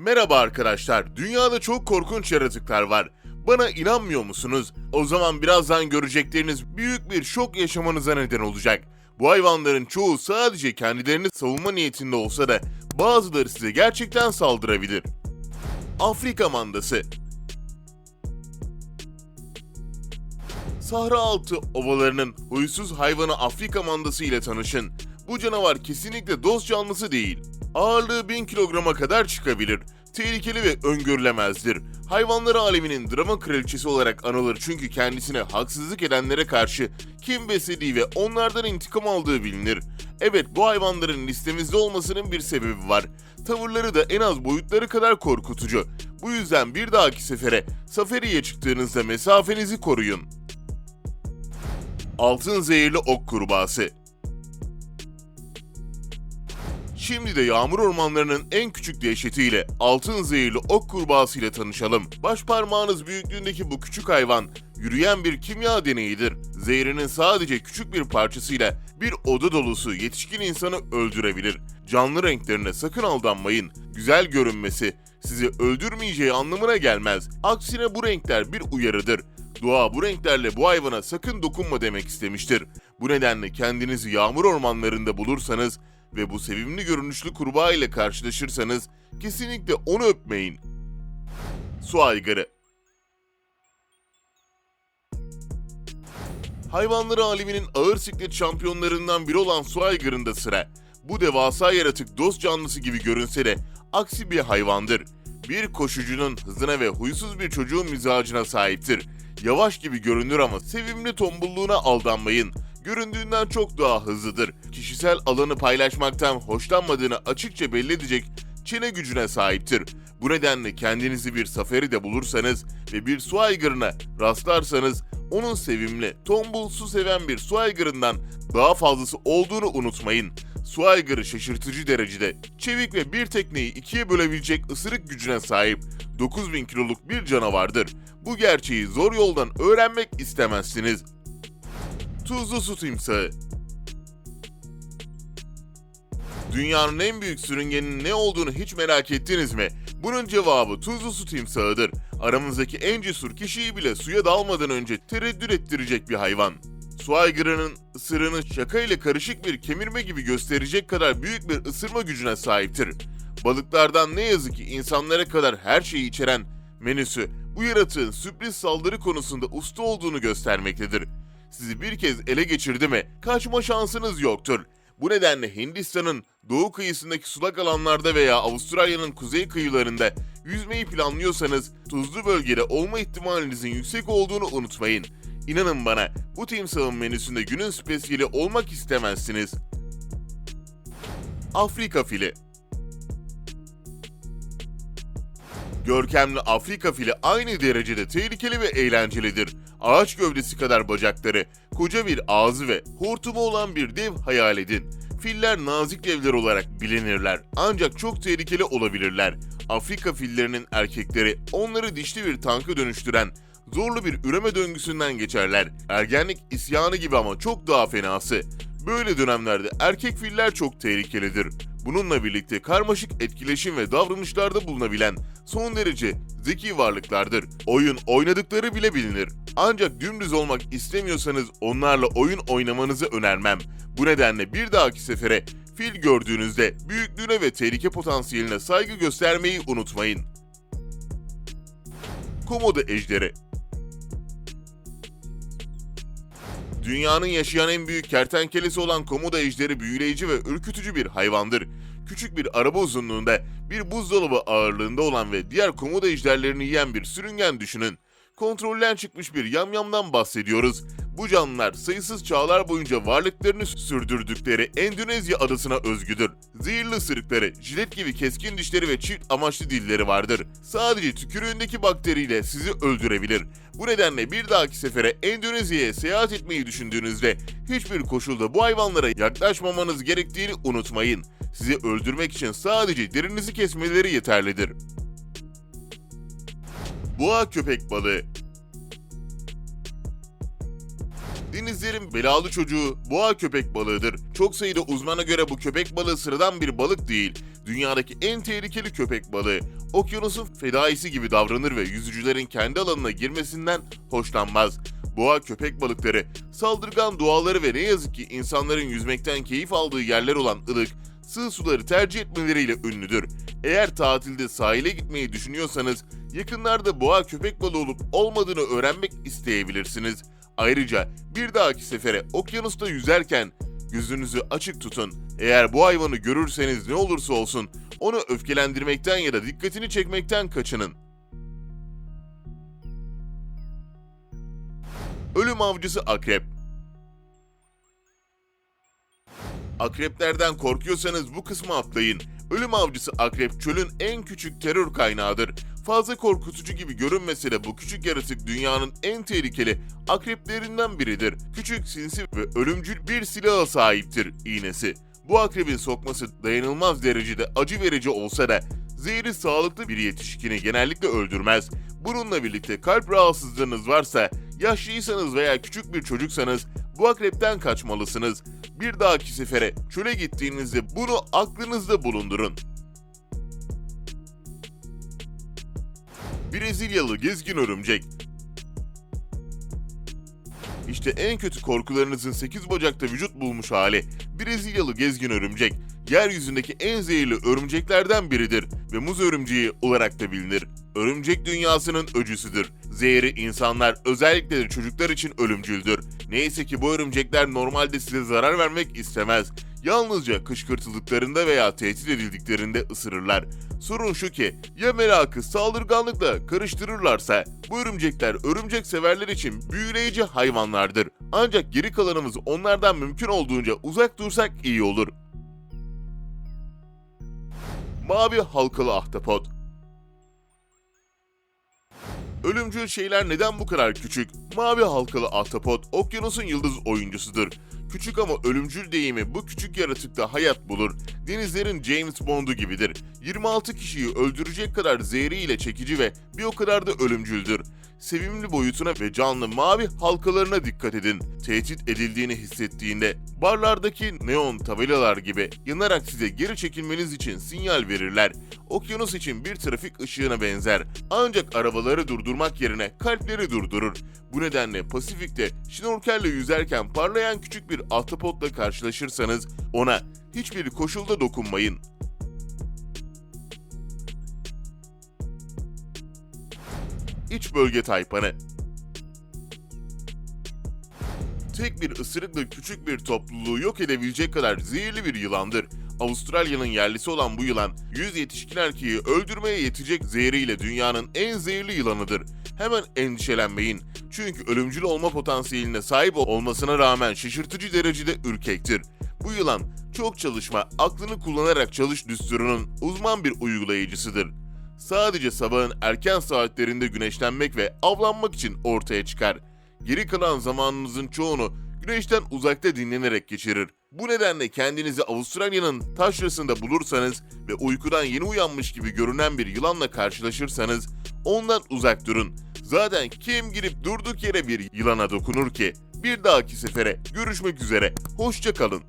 Merhaba arkadaşlar. Dünyada çok korkunç yaratıklar var. Bana inanmıyor musunuz? O zaman birazdan görecekleriniz büyük bir şok yaşamanıza neden olacak. Bu hayvanların çoğu sadece kendilerini savunma niyetinde olsa da bazıları size gerçekten saldırabilir. Afrika mandası Sahra altı ovalarının huysuz hayvanı Afrika mandası ile tanışın. Bu canavar kesinlikle dost canlısı değil. Ağırlığı 1000 kilograma kadar çıkabilir. Tehlikeli ve öngörülemezdir. Hayvanlar aleminin drama kraliçesi olarak anılır çünkü kendisine haksızlık edenlere karşı kim beslediği ve onlardan intikam aldığı bilinir. Evet bu hayvanların listemizde olmasının bir sebebi var. Tavırları da en az boyutları kadar korkutucu. Bu yüzden bir dahaki sefere safariye çıktığınızda mesafenizi koruyun. Altın zehirli ok kurbağası. Şimdi de yağmur ormanlarının en küçük dehşetiyle altın zehirli ok kurbağası ile tanışalım. Baş parmağınız büyüklüğündeki bu küçük hayvan yürüyen bir kimya deneyidir. Zehrinin sadece küçük bir parçasıyla bir oda dolusu yetişkin insanı öldürebilir. Canlı renklerine sakın aldanmayın. Güzel görünmesi sizi öldürmeyeceği anlamına gelmez. Aksine bu renkler bir uyarıdır. Doğa bu renklerle bu hayvana sakın dokunma demek istemiştir. Bu nedenle kendinizi yağmur ormanlarında bulursanız ve bu sevimli görünüşlü kurbağa ile karşılaşırsanız kesinlikle onu öpmeyin. Su aygırı Hayvanları aleminin ağır siklet şampiyonlarından biri olan su aygırında sıra. Bu devasa yaratık dost canlısı gibi görünse de aksi bir hayvandır. Bir koşucunun hızına ve huysuz bir çocuğun mizacına sahiptir. Yavaş gibi görünür ama sevimli tombulluğuna aldanmayın. Göründüğünden çok daha hızlıdır. Kişisel alanı paylaşmaktan hoşlanmadığını açıkça belli edecek çene gücüne sahiptir. Bu nedenle kendinizi bir safaride bulursanız ve bir su aygırına rastlarsanız onun sevimli, tombul su seven bir su aygırından daha fazlası olduğunu unutmayın. Su aygırı şaşırtıcı derecede çevik ve bir tekneyi ikiye bölebilecek ısırık gücüne sahip 9000 kiloluk bir canavardır. Bu gerçeği zor yoldan öğrenmek istemezsiniz. Tuzlu su timsahı Dünyanın en büyük sürüngenin ne olduğunu hiç merak ettiniz mi? Bunun cevabı tuzlu su timsahıdır. Aramızdaki en cesur kişiyi bile suya dalmadan önce tereddüt ettirecek bir hayvan. Su aygırının ısırığını şaka ile karışık bir kemirme gibi gösterecek kadar büyük bir ısırma gücüne sahiptir. Balıklardan ne yazık ki insanlara kadar her şeyi içeren menüsü bu yaratığın sürpriz saldırı konusunda usta olduğunu göstermektedir. Sizi bir kez ele geçirdi mi kaçma şansınız yoktur. Bu nedenle Hindistan'ın doğu kıyısındaki sulak alanlarda veya Avustralya'nın kuzey kıyılarında yüzmeyi planlıyorsanız tuzlu bölgede olma ihtimalinizin yüksek olduğunu unutmayın. İnanın bana bu timsahın menüsünde günün spesiyeli olmak istemezsiniz. Afrika fili Görkemli Afrika fili aynı derecede tehlikeli ve eğlencelidir. Ağaç gövdesi kadar bacakları, koca bir ağzı ve hortumu olan bir dev hayal edin. Filler nazik devler olarak bilinirler ancak çok tehlikeli olabilirler. Afrika fillerinin erkekleri onları dişli bir tanka dönüştüren zorlu bir üreme döngüsünden geçerler. Ergenlik isyanı gibi ama çok daha fenası. Böyle dönemlerde erkek filler çok tehlikelidir. Bununla birlikte karmaşık etkileşim ve davranışlarda bulunabilen son derece zeki varlıklardır. Oyun oynadıkları bile bilinir. Ancak dümdüz olmak istemiyorsanız onlarla oyun oynamanızı önermem. Bu nedenle bir dahaki sefere fil gördüğünüzde büyüklüğüne ve tehlike potansiyeline saygı göstermeyi unutmayın. Komodo ejderi Dünyanın yaşayan en büyük kertenkelesi olan komodo ejderi büyüleyici ve ürkütücü bir hayvandır. Küçük bir araba uzunluğunda, bir buzdolabı ağırlığında olan ve diğer komodo ejderlerini yiyen bir sürüngen düşünün. Kontrolden çıkmış bir yamyamdan bahsediyoruz. Bu canlılar sayısız çağlar boyunca varlıklarını sürdürdükleri Endonezya adasına özgüdür. Zehirli ısırıkları, jilet gibi keskin dişleri ve çift amaçlı dilleri vardır. Sadece tükürüğündeki bakteriyle sizi öldürebilir. Bu nedenle bir dahaki sefere Endonezya'ya seyahat etmeyi düşündüğünüzde hiçbir koşulda bu hayvanlara yaklaşmamanız gerektiğini unutmayın. Sizi öldürmek için sadece derinizi kesmeleri yeterlidir. Boğa köpek balığı Denizlerin belalı çocuğu boğa köpek balığıdır. Çok sayıda uzmana göre bu köpek balığı sıradan bir balık değil. Dünyadaki en tehlikeli köpek balığı. okyanusun fedaisi gibi davranır ve yüzücülerin kendi alanına girmesinden hoşlanmaz. Boğa köpek balıkları, saldırgan doğaları ve ne yazık ki insanların yüzmekten keyif aldığı yerler olan ılık, sığ suları tercih etmeleriyle ünlüdür. Eğer tatilde sahile gitmeyi düşünüyorsanız yakınlarda boğa köpek balığı olup olmadığını öğrenmek isteyebilirsiniz. Ayrıca bir dahaki sefere okyanusta yüzerken gözünüzü açık tutun. Eğer bu hayvanı görürseniz ne olursa olsun onu öfkelendirmekten ya da dikkatini çekmekten kaçının. Ölüm avcısı akrep. Akreplerden korkuyorsanız bu kısmı atlayın. Ölüm avcısı akrep çölün en küçük terör kaynağıdır. Fazla korkutucu gibi görünmese de bu küçük yaratık dünyanın en tehlikeli akreplerinden biridir. Küçük, sinsi ve ölümcül bir silaha sahiptir iğnesi. Bu akrebin sokması dayanılmaz derecede acı verici olsa da zehri sağlıklı bir yetişkini genellikle öldürmez. Bununla birlikte kalp rahatsızlığınız varsa, yaşlıysanız veya küçük bir çocuksanız bu akrepten kaçmalısınız. Bir dahaki sefere çöle gittiğinizde bunu aklınızda bulundurun. Brezilyalı gezgin örümcek İşte en kötü korkularınızın 8 bacakta vücut bulmuş hali. Brezilyalı gezgin örümcek, yeryüzündeki en zehirli örümceklerden biridir ve muz örümceği olarak da bilinir. Örümcek dünyasının öcüsüdür. Zehri insanlar özellikle de çocuklar için ölümcüldür. Neyse ki bu örümcekler normalde size zarar vermek istemez. Yalnızca kışkırtıldıklarında veya tehdit edildiklerinde ısırırlar. Sorun şu ki ya merakı saldırganlıkla karıştırırlarsa bu örümcekler örümcek severler için büyüleyici hayvanlardır. Ancak geri kalanımız onlardan mümkün olduğunca uzak dursak iyi olur. Mavi halkalı ahtapot Ölümcül şeyler neden bu kadar küçük? Mavi halkalı ahtapot okyanusun yıldız oyuncusudur. Küçük ama ölümcül deyimi bu küçük yaratıkta hayat bulur. Denizlerin James Bond'u gibidir. 26 kişiyi öldürecek kadar zehriyle çekici ve bir o kadar da ölümcüldür. Sevimli boyutuna ve canlı mavi halkalarına dikkat edin. Tehdit edildiğini hissettiğinde barlardaki neon tabelalar gibi yanarak size geri çekilmeniz için sinyal verirler. Okyanus için bir trafik ışığına benzer. Ancak arabaları durdurmak yerine kalpleri durdurur. Bu nedenle Pasifik'te şnorkelle yüzerken parlayan küçük bir ahtapotla karşılaşırsanız ona hiçbir koşulda dokunmayın. İç bölge taypanı tek bir ısırıkla küçük bir topluluğu yok edebilecek kadar zehirli bir yılandır. Avustralya'nın yerlisi olan bu yılan 100 yetişkin erkeği öldürmeye yetecek zehriyle dünyanın en zehirli yılanıdır. Hemen endişelenmeyin. Çünkü ölümcül olma potansiyeline sahip olmasına rağmen şaşırtıcı derecede ürkektir. Bu yılan çok çalışma, aklını kullanarak çalış düsturunun uzman bir uygulayıcısıdır. Sadece sabahın erken saatlerinde güneşlenmek ve avlanmak için ortaya çıkar. Geri kalan zamanınızın çoğunu güneşten uzakta dinlenerek geçirir. Bu nedenle kendinizi Avustralya'nın taşrasında bulursanız ve uykudan yeni uyanmış gibi görünen bir yılanla karşılaşırsanız ondan uzak durun. Zaten kim girip durduk yere bir yılana dokunur ki? Bir dahaki sefere görüşmek üzere. Hoşça kalın.